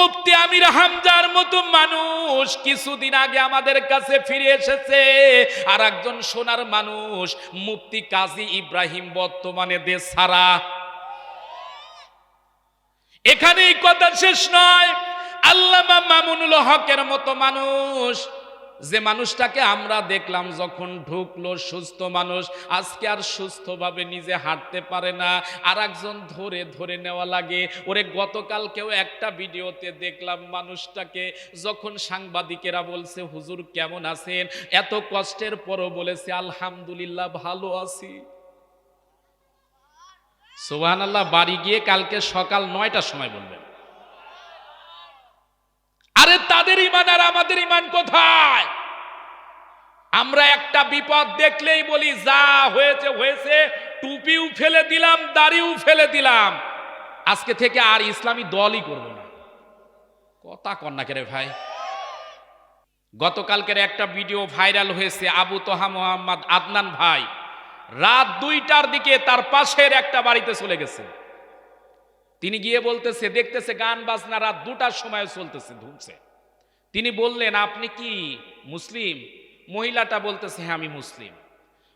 মুফতি আমির হামজার মতো মানুষ কিছুদিন আগে আমাদের কাছে ফিরে এসেছে। আর একজন সোনার মানুষ, মুফতি কাজী ইব্রাহিম বর্তমানে দেশ সারা এখানেই কথা শেষ নয়, আল্লামা মামুনুল হকের মতো মানুষ। যে মানুষটাকে আমরা দেখলাম যখন ঢুকলো সুস্থ মানুষ, আজকে আর সুস্থভাবে নিজে হাঁটতে পারে না। আর একজন ধরে ধরে নেওয়া লাগে। ওরে, গতকালকেও একটা ভিডিওতে দেখলাম মানুষটাকে যখন সাংবাদিকেরা বলছে, হুজুর কেমন আছেন? এত কষ্টের পরও বলেছে, আলহামদুলিল্লাহ, ভালো আছি। সোহান আল্লাহ বাড়ি গিয়ে কালকে সকাল নয়টার সময় বলবেন। আরে তাদের ইমান আর আমাদের ইমান কোথায়? আমরা একটা বিপদ দেখলেই বলি, যা হয়েছে হয়েছে, টুপিও ফেলে দিলাম, দাড়িও ফেলে দিলাম। আজকে থেকে আর ইসলামী দলই করব না। কথা কন্যা রে ভাই। গতকালকের একটা ভিডিও ভাইরাল হয়েছে, আবু তোহা মোহাম্মদ আদনান ভাই। রাত দুইটার দিকে তার পাশের একটা বাড়িতে চলে গেছে। তিনি গিয়ে বলতেছে, দেখতেছে গান বাজনা রাত দুটার সময় চলতেছে ধুমছে তিনি বললেন, আপনি কি মুসলিম? মহিলাটা বলতেছে হ্যাঁ আমি মুসলিম।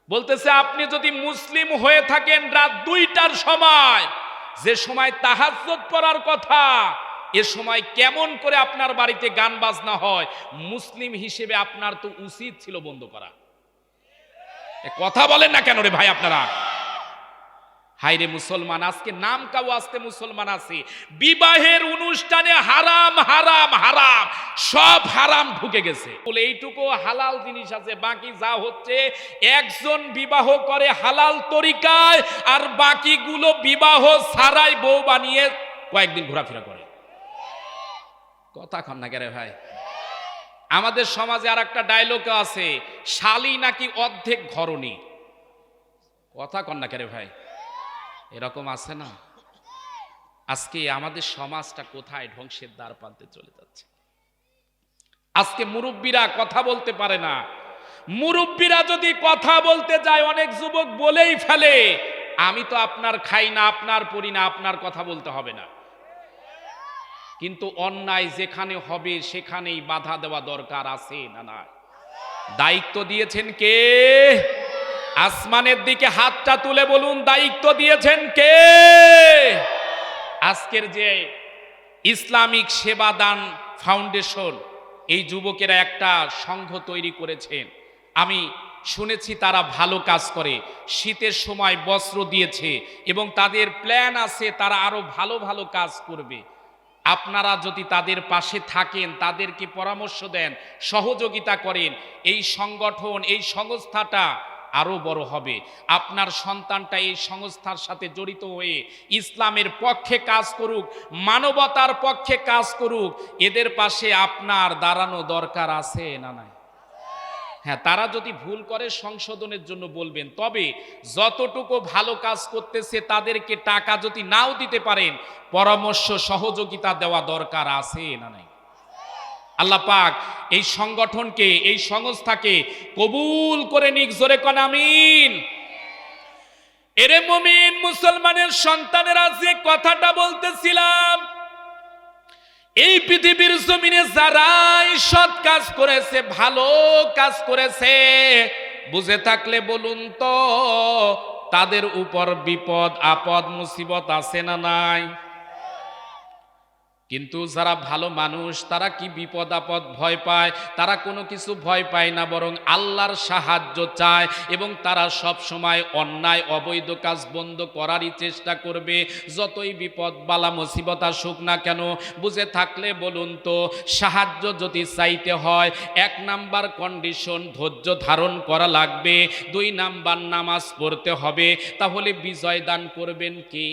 বলতেছে, আপনি যদি মুসলিম হয়ে থাকেন রাত দুইটার সময়, যে সময় তাহাজ্জত পড়ার কথা, এ সময় কেমন করে আপনার বাড়িতে গান বাজনা হয়, মুসলিম হিসেবে আপনার তো উচিত ছিল বন্ধ করা। কথা বলেন না কেন রে ভাই আপনারা? হাইরে মুসলমান, আজকে নাম কাউ আজকে মুসলমান আছে। বিবাহের অনুষ্ঠানে হারাম হারাম হারাম, সব হারাম ঢুকে গেছে। বলে এইটুকু হালাল জিনিস আছে, বাকি যা হচ্ছে, একজন বিবাহ করে হালাল তরিকায়, আর বাকিগুলো বিবাহ ছাড়াই বউ বানিয়ে কয়েকদিন ঘোরাফেরা করে। কথা কন না ভাই? আমাদের সমাজে আর একটা ডায়লগ আছে, শালি নাকি অর্ধেক ঘরণী? কথা কন্যা কেরে ভাই? এরকম আছে না? আজকে আমাদের সমাজটা কোথায় ধ্বংসের দ্বার প্রান্তে চলে যাচ্ছে? আজকে মুরব্বীরা কথা বলতে পারে না। মুরব্বীরা যদি কথা বলতে যায়, অনেক যুবক বলেই ফেলে, আমি তো আপনার খাই না, আপনার পড়ি না, আপনার কথা বলতে হবে না। কিন্তু অন্যায় যেখানে হবে, সেখানেই বাধা দেওয়া দরকার আছে না না দায়িত্ব দিয়েছেন কে? আসমানের দিকে হাতটা তুলে বলুন, দায়িত্ব দিয়েছেন কে? আজকের যে ইসলামিক সেবাদান ফাউন্ডেশন, এই যুবকেরা একটা সংঘ তৈরি করেছেন। আমি শুনেছি তারা ভালো কাজ করে। শীতের সময় বস্ত্র দিয়েছে এবং তাদের প্ল্যান আছে তারা আরও ভালো ভালো কাজ করবে। আপনারা যদি তাদের পাশে থাকেন, তাদেরকে পরামর্শ দেন, সহযোগিতা করেন, এই সংগঠন, এই সংস্থাটা আরও বড় হবে। আপনার সন্তানটা এই সংস্থার সাথে জড়িত হয়ে ইসলামের পক্ষে কাজ করুক, মানবতার পক্ষে কাজ করুক, এদের পাশে আপনার দাঁড়ানো দরকার আছে না নাই? হ্যাঁ তারা যদি ভুল করে সংশোধনের জন্য বলবেন, তবে যতটুকু ভালো কাজ করতেছে তাদেরকে টাকা যদি নাও দিতে পারেন, পরামর্শ সহযোগিতা দেওয়া দরকার আছে না নাই? আল্লাহ পাক এই সংগঠনকে, এই সংস্থাকে কবুল করে নিক, জোরে কন আমিন। এরে মমিন মুসলমানের সন্তানেরা যে কথাটা বলতেছিলাম, এই পৃথিবীর জমিনে যারাই সৎ কাজ করেছে, ভালো কাজ করেছে, বুঝে থাকলে বলুন তো, তাদের উপর বিপদ, আপদ, মুসিবত আছে না নাই? কিন্তু যারা ভালো মানুষ, তারা কি বিপদ আপদ ভয় পায়? তারা কোনো কিছু ভয় পায় না, বরং আল্লাহর সাহায্য চায় এবং তারা সব সময় অন্যায়, অবৈধ কাজ বন্ধ করারই চেষ্টা করবে। যতই বিপদ, বালা, মুসিবত আসুক না কেন, বুঝে থাকলে বলুন তো, সাহায্য যদি চাইতে হয়, এক নাম্বার কন্ডিশন ধৈর্য ধারণ করা লাগবে। দুই নাম্বার নামাজ পড়তে হবে, তাহলে বিজয় দান করবেন কি?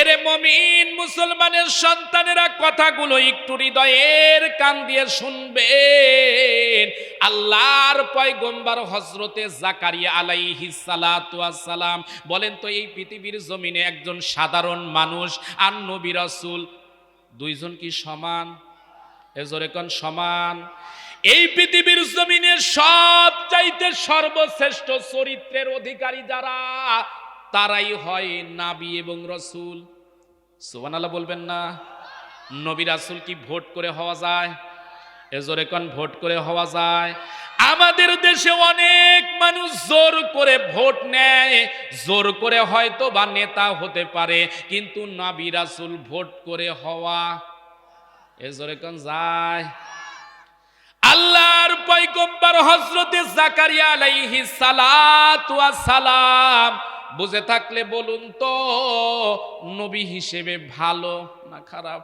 এরে মমিন মুসলমানের সন্তানেরা কথাগুলো একটু হৃদয়ের কান দিয়ে শুনবেন। আল্লাহর পয়গম্বর হজরতে জাকারিয়া আলাইহি সালাম বলেন তো, এই পৃথিবীর জমিনে একজন সাধারণ মানুষ আর নবী রাসূল দুইজন কি সমান? এজোরে কোন সমান? এই পৃথিবীর জমিনে সব চাইতে সর্বশ্রেষ্ঠ চরিত্রের অধিকারী যারা? তারাই হয় নাবি এবং রসুল। সুবান আল্লাহ বলবেন না, নবী রাসুল কি ভোট করে হওয়া যায়? এজোরে কোন ভোট করে হওয়া যায়? আমাদের দেশে অনেক মানুষ জোর করে ভোট নেয়, জোর করে হয়তো বা নেতা হতে পারে, কিন্তু নবী রাসূল ভোট করে হওয়া এজোরে কোন যায়? আল্লাহর পয়গম্বর হযরতে জাকারিয়া আলাইহিস সালাতু ওয়াস সালাম বুঝে থাকলে বলুন তো, নবী হিসেবে ভালো না খারাপ?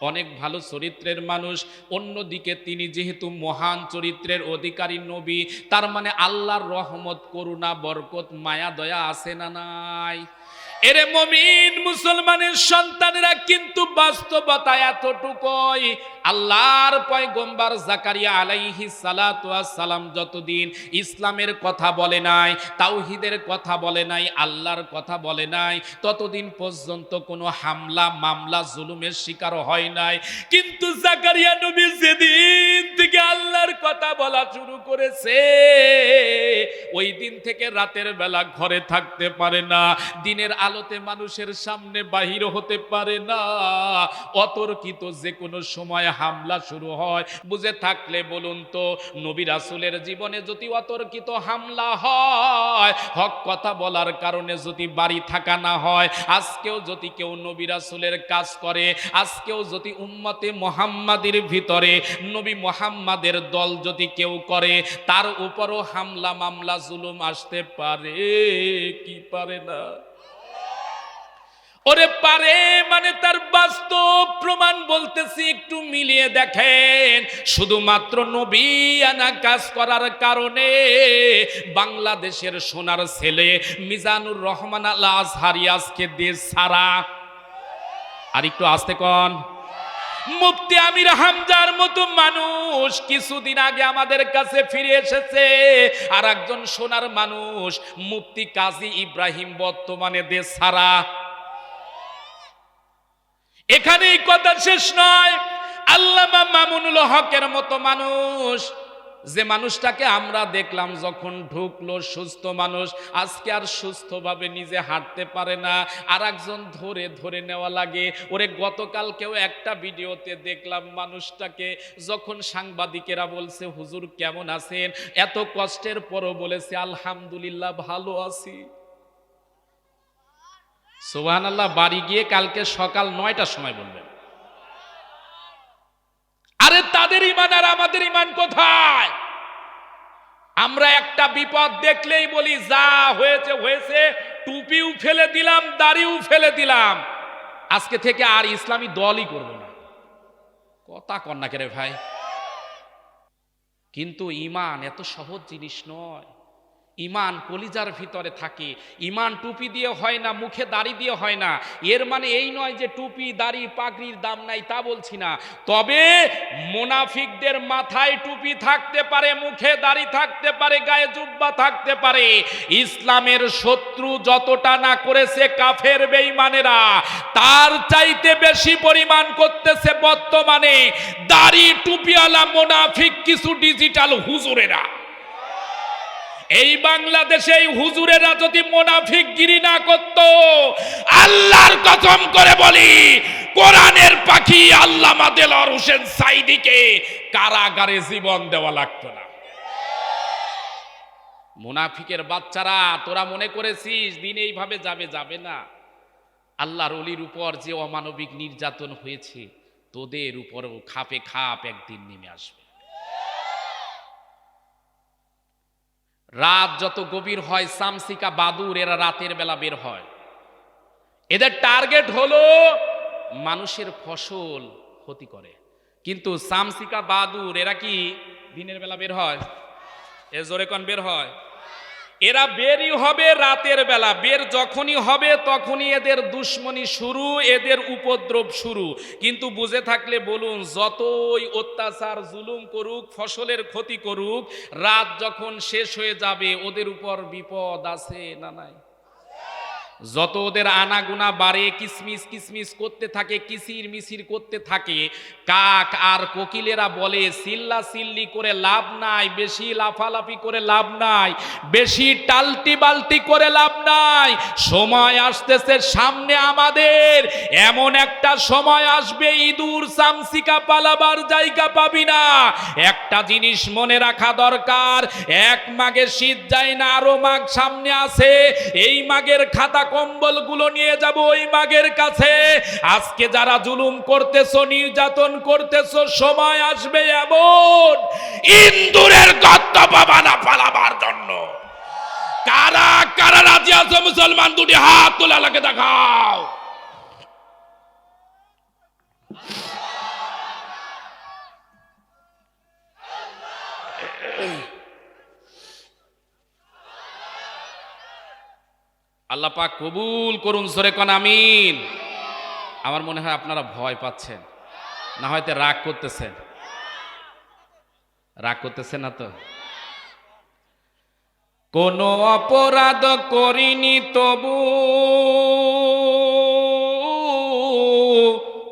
অনেক ভালো চরিত্রের মানুষ, অন্যদিকে তিনি যেহেতু মহান চরিত্রের অধিকারী নবী, তার মানে আল্লাহর রহমত, করুণা, বরকত, মায়া, দয়া আছে না নাই? এরে মমিন মুসলমানের সন্তানেরা কিন্তু বাস্তবতা এতটুকুই। আল্লাহর পয়গম্বর জাকারিয়া আলাইহি সালাম যতদিন ইসলামের কথা বলে নাই, তাওহীদের কথা বলে নাই, আল্লাহর কথা বলে নাই, ততদিন পর্যন্ত কোনো হামলা, মামলা, জুলুমের শিকার হয় নাই। কিন্তু জাকারিয়া নবী যেদিন থেকে আল্লাহর কথা বলা শুরু করেছে। ওই দিন থেকে রাতের বেলা ঘরে থাকতে পারে না, দিনের আলোতে মানুষের সামনে বাহির হতে পারে না। অতর্কিত যে কোনো সময় হামলা শুরু হয়। বুঝে থাকলে বলুন তো, নবী রাসূলের জীবনে যদি অতর্কিত হামলা হয়, হক কথা বলার কারণে যদি বাড়ি থাকা না হয়, আজকেও যদি কেউ নবী রাসূলের কাজ করে, আজকেও যদি উম্মতে মোহাম্মাদের ভিতরে নবী মোহাম্মাদের দল যদি কেউ করে, তার উপরও হামলা মামলা জুলুম আসতে পারে। কি পারে না? ওরে পারে মানে তার বাস্তব প্রমাণ বলতেছি, একটু মিলিয়ে দেখেন। শুধুমাত্র নবী আনা কাজ করার কারণে বাংলাদেশের সোনার ছেলে মিজানুর রহমান আল আজহারি আজকে দেশ সারা আর একটু আসতে কন। মুফতি আমির হামজার মতো মানুষ কিছুদিন আগে আমাদের কাছে ফিরে এসেছে। আর একজন সোনার মানুষ, মুফতি কাজী ইব্রাহিম বর্তমানে দেশ সারা এখানেই কথা শেষ নয়, আল্লামা মামুনুল হকের মতো মানুষ। যে মানুষটাকে আমরা দেখলাম যখন ঢুকলো সুস্থ মানুষ, আজকে আর সুস্থভাবে নিজে হাঁটতে পারে না। আর একজন ধরে ধরে নেওয়া লাগে। ওরে, গতকালকেও একটা ভিডিওতে দেখলাম মানুষটাকে যখন সাংবাদিকেরা বলছে, হুজুর কেমন আছেন? এত কষ্টের পরও বলেছে, আলহামদুলিল্লাহ, ভালো আছি। সোহান আল্লাহ বাড়ি গিয়ে কালকে সকাল নয়টার সময় বলবেন। আরে তাদের ইমান আর আমাদের ইমান কোথায়? আমরা একটা বিপদ দেখলেই বলি, যা হয়েছে হয়েছে, টুপিও ফেলে দিলাম, দাড়িও ফেলে দিলাম। আজকে থেকে আর ইসলামী দলই করব না। কথা কন্যা রে ভাই? কিন্তু ইমান এত সহজ জিনিস নয়। ইমান কলিজার ভিতরে থাকে। ইমান টুপি দিয়ে হয় না, মুখে দাড়ি দিয়ে হয় না। এর মানে এই নয় যে টুপি, দাড়ি, পাগড়ির দাম নাই তা বলছি না। তবে মোনাফিকদের মাথায় টুপি থাকতে পারে, মুখে দাড়ি থাকতে পারে, গায়ে জুব্বা থাকতে পারে। ইসলামের শত্রু যতটা না করেছে কাফের বেঈমানেরা, তার চাইতে বেশি পরিমাণ করতেছে বর্তমানে। দাড়ি টুপিওয়ালা মোনাফিক কিছু ডিজিটাল হুজুরেরা। এই বাংলাদেশে এই হুজুরেরা যদি মোনাফিক গিরি না করত, আল্লাহর কসম করে বলি, কোরআনের পাখি আল্লামা দেলর হোসেন সাইদিকে কারাগারে জীবন দেওয়া লাগতো না। মুনাফিকের বাচ্চারা, তোরা মনে করেছিস দিন এইভাবে যাবে যাবে না। আল্লাহর অলির উপর যে অমানবিক নির্যাতন হয়েছে, তোদের উপরও খাপে খাপ একদিন নেমে আসবে। রাত যত গভীর হয়, সামসিকা বাদুর, এরা রাতের বেলা বের হয়। এদের টার্গেট হলো মানুষের ফসল ক্ষতি করে। কিন্তু সামসিকা বাদুর, এরা কি দিনের বেলা বের হয়? এ জোরে কন বের হয়। এরা বেরই হবে রাতের বেলা। বের যখনই হবে তখনই এদের দুশ্মনী শুরু, এদের উপদ্রব শুরু। কিন্তু বুঝে থাকলে বলুন, যতই অত্যাচার, জুলুম করুক, ফসলের ক্ষতি করুক, রাত যখন শেষ হয়ে যাবে, ওদের উপর বিপদ আছে না নাই? যত ওদের আনাগুনা বাড়ে, কিসমিস কিসমিস করতে থাকে, কিসির মিসির করতে থাকে, কাক আর কোকিলেরা বলে, সিল্লা সিল্লি করে লাভ নাই, বেশি লাফালাফি করে লাভ নাই, বেশি টালটি বালটি করে লাভ নাই, সময় আসতেছে সামনে আমাদের, এমন একটা সময় আসবে, ইঁদুর সামসিকা পালাবার জায়গা পাবি না, একটা জিনিস মনে রাখা দরকার, এক মাগে শীত যায় না, আরও মাগ সামনে আছে এই মাগের খাতা কম্বলগুলো নিয়ে যাব ওই মাগের কাছে। আজকে যারা জুলুম করতেছো, নির্যাতন করতেছো, সময় আসবে এমন ইন্দুরের গর্ত পাবানা পালাবার জন্য। কারা কারা রাজি আছে মুসলমান? দুটি হাত তোলা লাগে দেখাও। আল্লাহ পাক কবুল করুন সরে কন, আমিন। আমার মনে হয় আপনারা ভয় পাচ্ছেন, না হয়তো রাগ করতেছেন। রাগ করতেছেন না তো? কোনো অপরাধ করিনি তবু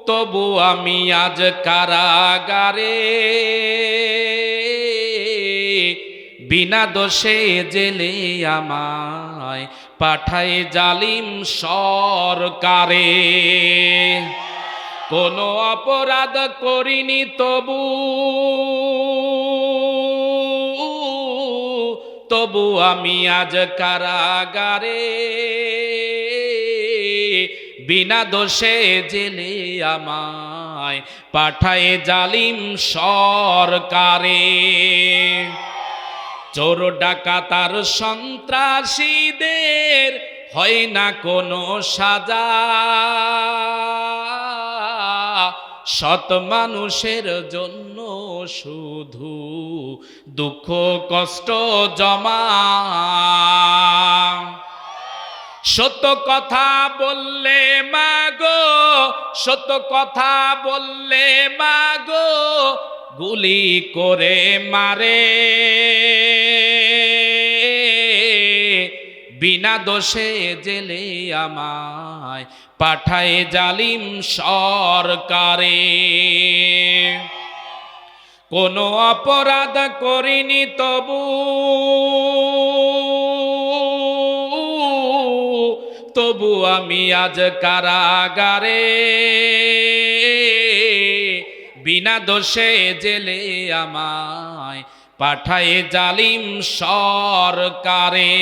তবু আমি আজ কারাগারে বিনা দোষে জেলে আমায় পাঠায় জালিম সরকারে। কোনো অপরাধ করিনি তবু তবু আমি আজ কারাগারে। বিনা দোষে জেলে আমায় পাঠায় জালিম সরকারে। চোর ডাকাতার সন্ত্রাসীদের হয় না কোনো সাজা। সৎ মানুষের জন্য শুধু দুঃখ কষ্ট জমা। সত্য কথা বললে মাগো, সত্য কথা বললে মাগো, গুলি করে মারে। বিনা দোষে জেলে আমায় পাঠায় জালিম সরকারে। কোনো অপরাধ করিনি তবু তবু আমি আজ কারাগারে। বিনা দোষে জেলে আমায় পাঠায় জালিম সরকারে।